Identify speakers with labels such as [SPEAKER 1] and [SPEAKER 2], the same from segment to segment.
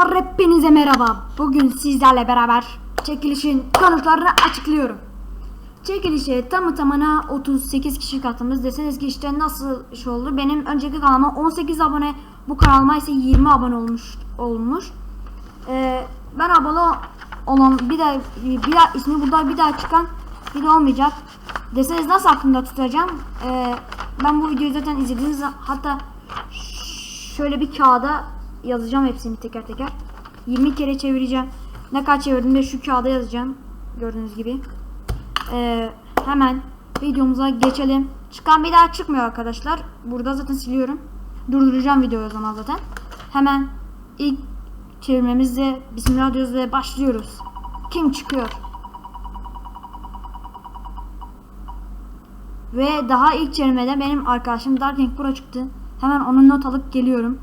[SPEAKER 1] Arkadaşlar hepinize merhaba. Bugün sizlerle beraber çekilişin kanıtlarını açıklıyorum. Çekilişe tamı tamına 38 kişi katılmış. Deseniz ki işte nasıl iş oldu? Benim önceki kanalıma 18 abone, bu kanalıma ise 20 abone olmuş olmuş. Ee, ben abone olan bir daha bir daha ismi burada bir daha çıkan video olmayacak. Deseniz nasıl aklımda tutacağım? Ee, ben bu videoyu zaten izlediğiniz hatta şöyle bir kağıda yazacağım hepsini teker teker. 20 kere çevireceğim. Ne kadar çevirdim de şu kağıda yazacağım. Gördüğünüz gibi. Ee, hemen videomuza geçelim. Çıkan bir daha çıkmıyor arkadaşlar. Burada zaten siliyorum. Durduracağım videoyu o zaman zaten. Hemen ilk çevirmemizle Bismillah diyoruz ve başlıyoruz. Kim çıkıyor? Ve daha ilk çevirmede benim arkadaşım Darking Pro çıktı. Hemen onun not alıp geliyorum.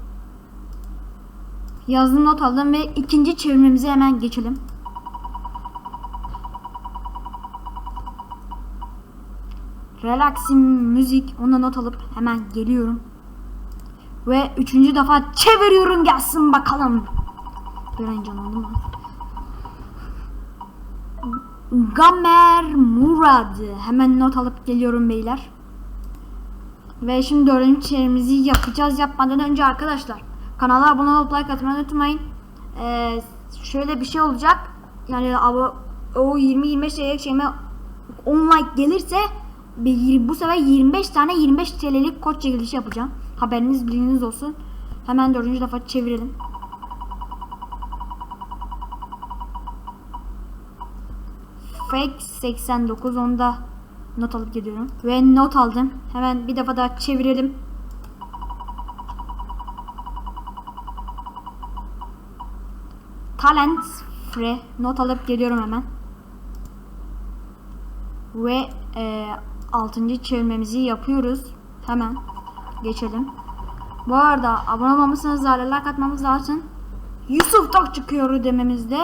[SPEAKER 1] Yazdım not aldım ve ikinci çevirmemize hemen geçelim. Relaxing müzik ona not alıp hemen geliyorum. Ve üçüncü defa çeviriyorum gelsin bakalım. Bir an canlandım mı? Gamer Murad. Hemen not alıp geliyorum beyler. Ve şimdi dördüncü çevirimizi yapacağız. Yapmadan önce arkadaşlar kanala abone olup like atmayı unutmayın. Ee, şöyle bir şey olacak. Yani o 20-25 TL'lik şeyime 10 like gelirse bu sefer 25 tane 25 TL'lik kod çekilişi yapacağım. Haberiniz bilginiz olsun. Hemen dördüncü defa çevirelim. Fake 89 onda not alıp geliyorum. Ve not aldım. Hemen bir defa daha çevirelim. Talent Free not alıp geliyorum hemen. Ve e, 6. çevirmemizi yapıyoruz. Hemen geçelim. Bu arada abone olmamışsanız da like atmamız lazım. Yusuf Tok çıkıyor dememizde.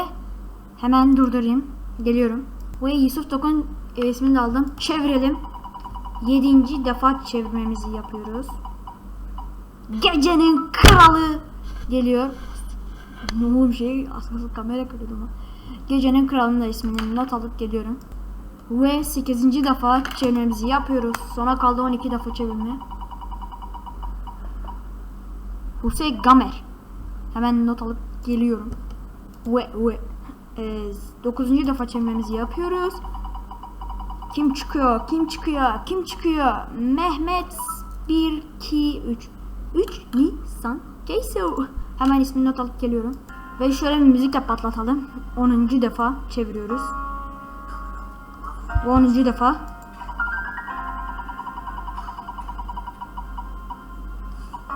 [SPEAKER 1] Hemen durdurayım. Geliyorum. Ve Yusuf Tok'un e, ismini aldım. Çevirelim. 7. defa çevirmemizi yapıyoruz. Gecenin kralı geliyor. Ne oldu bir şey? Aslında kamera kırıyordum ama. Gecenin kralının da ismini not alıp geliyorum. Ve 8. defa çevirmemizi yapıyoruz. Sona kaldı 12 defa çevirme. Hüseyin Gamer. Hemen not alıp geliyorum. Ve ve. 9. defa çevirmemizi yapıyoruz. Kim çıkıyor? Kim çıkıyor? Kim çıkıyor? Mehmet 1 2 3 3 Nisan Keyso. Hemen ismini not alıp geliyorum. Ve şöyle bir müzik de patlatalım. 10. defa çeviriyoruz. 10. defa.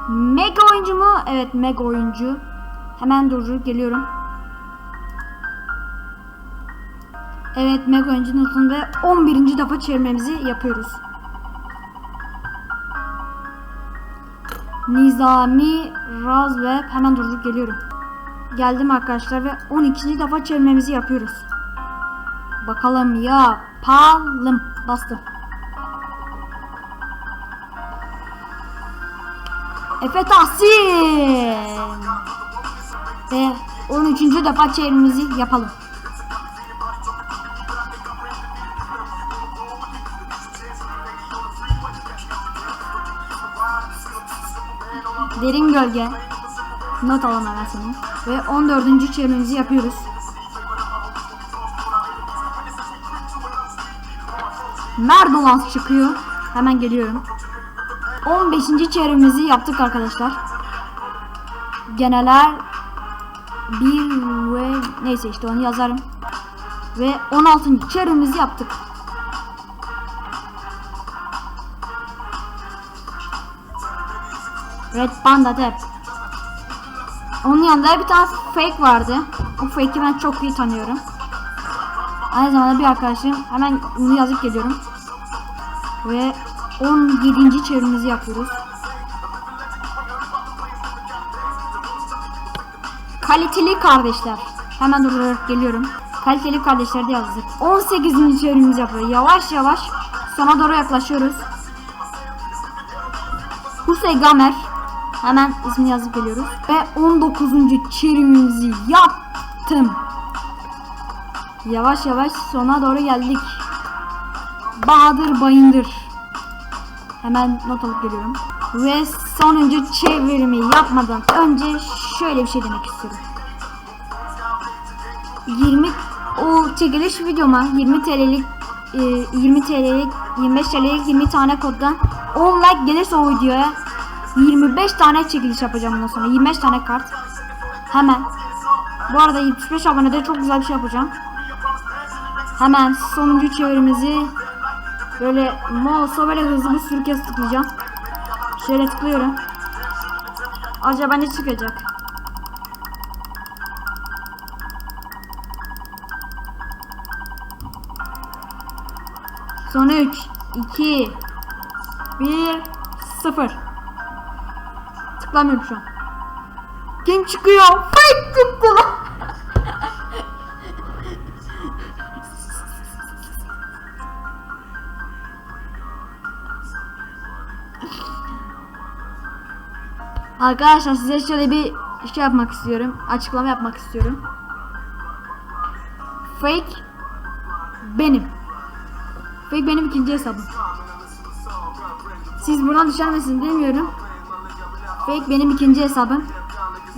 [SPEAKER 1] Mega oyuncu mu? Evet mega oyuncu. Hemen durdurup geliyorum. Evet mega oyuncu notunu ve 11. defa çevirmemizi yapıyoruz. Nizami Razweb hemen durdurup geliyorum. Geldim arkadaşlar ve 12. defa çevirmemizi yapıyoruz. Bakalım yapalım. Bastım. Efe Tahsin. Ve 13. defa çevirmemizi yapalım. Derin gölge. Not alalım hemen seni. Ve 14. çevirmemizi yapıyoruz. Merdolans çıkıyor. Hemen geliyorum. 15. çevirmemizi yaptık arkadaşlar. Geneler bir ve neyse işte onu yazarım. Ve 16. çevirmemizi yaptık. Red Panda Dep. Onun yanında bir tane fake vardı. O fake'i ben çok iyi tanıyorum. Aynı zamanda bir arkadaşım. Hemen bunu yazıp geliyorum. Ve 17. çevirimizi yapıyoruz. Kaliteli kardeşler. Hemen durdurarak geliyorum. Kaliteli kardeşler de yazdık. 18. çevirimizi yapıyoruz. Yavaş yavaş sona doğru yaklaşıyoruz. Husey Gamer Hemen ismini yazıp geliyoruz. Ve 19. çevirimizi yaptım. Yavaş yavaş sona doğru geldik. Bahadır Bayındır. Hemen not alıp geliyorum. Ve sonuncu çevirimi yapmadan önce şöyle bir şey demek istiyorum. 20 o çekiliş videoma 20 TL'lik e, 20 TL'lik 25 TL'lik 20 tane koddan 10 like gelirse o videoya 25 tane çekiliş yapacağım bundan sonra. 25 tane kart. Hemen. Bu arada 75 abonede çok güzel bir şey yapacağım. Hemen sonuncu çevirimizi böyle mouse'a böyle hızlı bir sürü kez tıklayacağım. Şöyle tıklıyorum. Acaba ne çıkacak? Son 3, 2, 1, 0. Tıklamıyorum şu an. Kim çıkıyor? Fake çıktı. Arkadaşlar size şöyle bir şey yapmak istiyorum. Açıklama yapmak istiyorum. Fake benim. Fake benim ikinci hesabım. Siz buradan düşer misiniz bilmiyorum. Fake benim ikinci hesabım.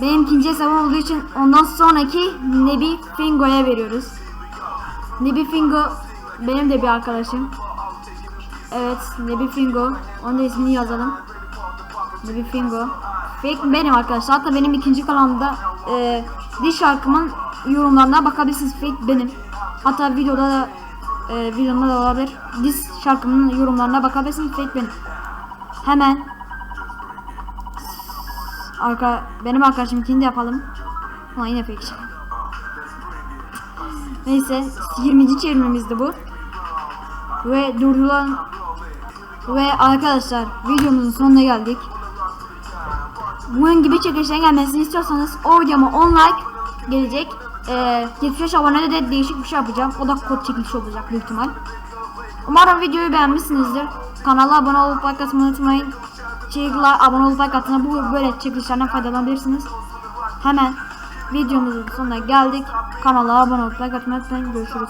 [SPEAKER 1] Benim ikinci hesabım olduğu için ondan sonraki Nebi Fingo'ya veriyoruz. Nebi Fingo benim de bir arkadaşım. Evet Nebi Fingo. Onun da ismini yazalım. Nebi Fingo. Fake benim arkadaşlar. Hatta benim ikinci kanalımda e, diş şarkımın yorumlarına bakabilirsiniz. Fake benim. Hatta videoda da e, videomda da olabilir. Diz şarkımın yorumlarına bakabilirsiniz. Fake benim. Hemen arka benim arkadaşımınkini de yapalım. Ama yine fake. Neyse 20. çevirmemizdi bu. Ve durdurulan ve arkadaşlar videomuzun sonuna geldik. Bunun gibi çekilişlerin gelmesini istiyorsanız o videoma 10 like gelecek. Ee, 75 abonede de değişik bir şey yapacağım. O da kod çekilişi olacak büyük ihtimal. Umarım videoyu beğenmişsinizdir. Kanala abone olup like atmayı unutmayın. Çekiler abone olup like atın. Bu böyle çekilişlerden faydalanabilirsiniz. Hemen videomuzun sonuna geldik. Kanala abone olup like atmayı unutmayın. Görüşürüz.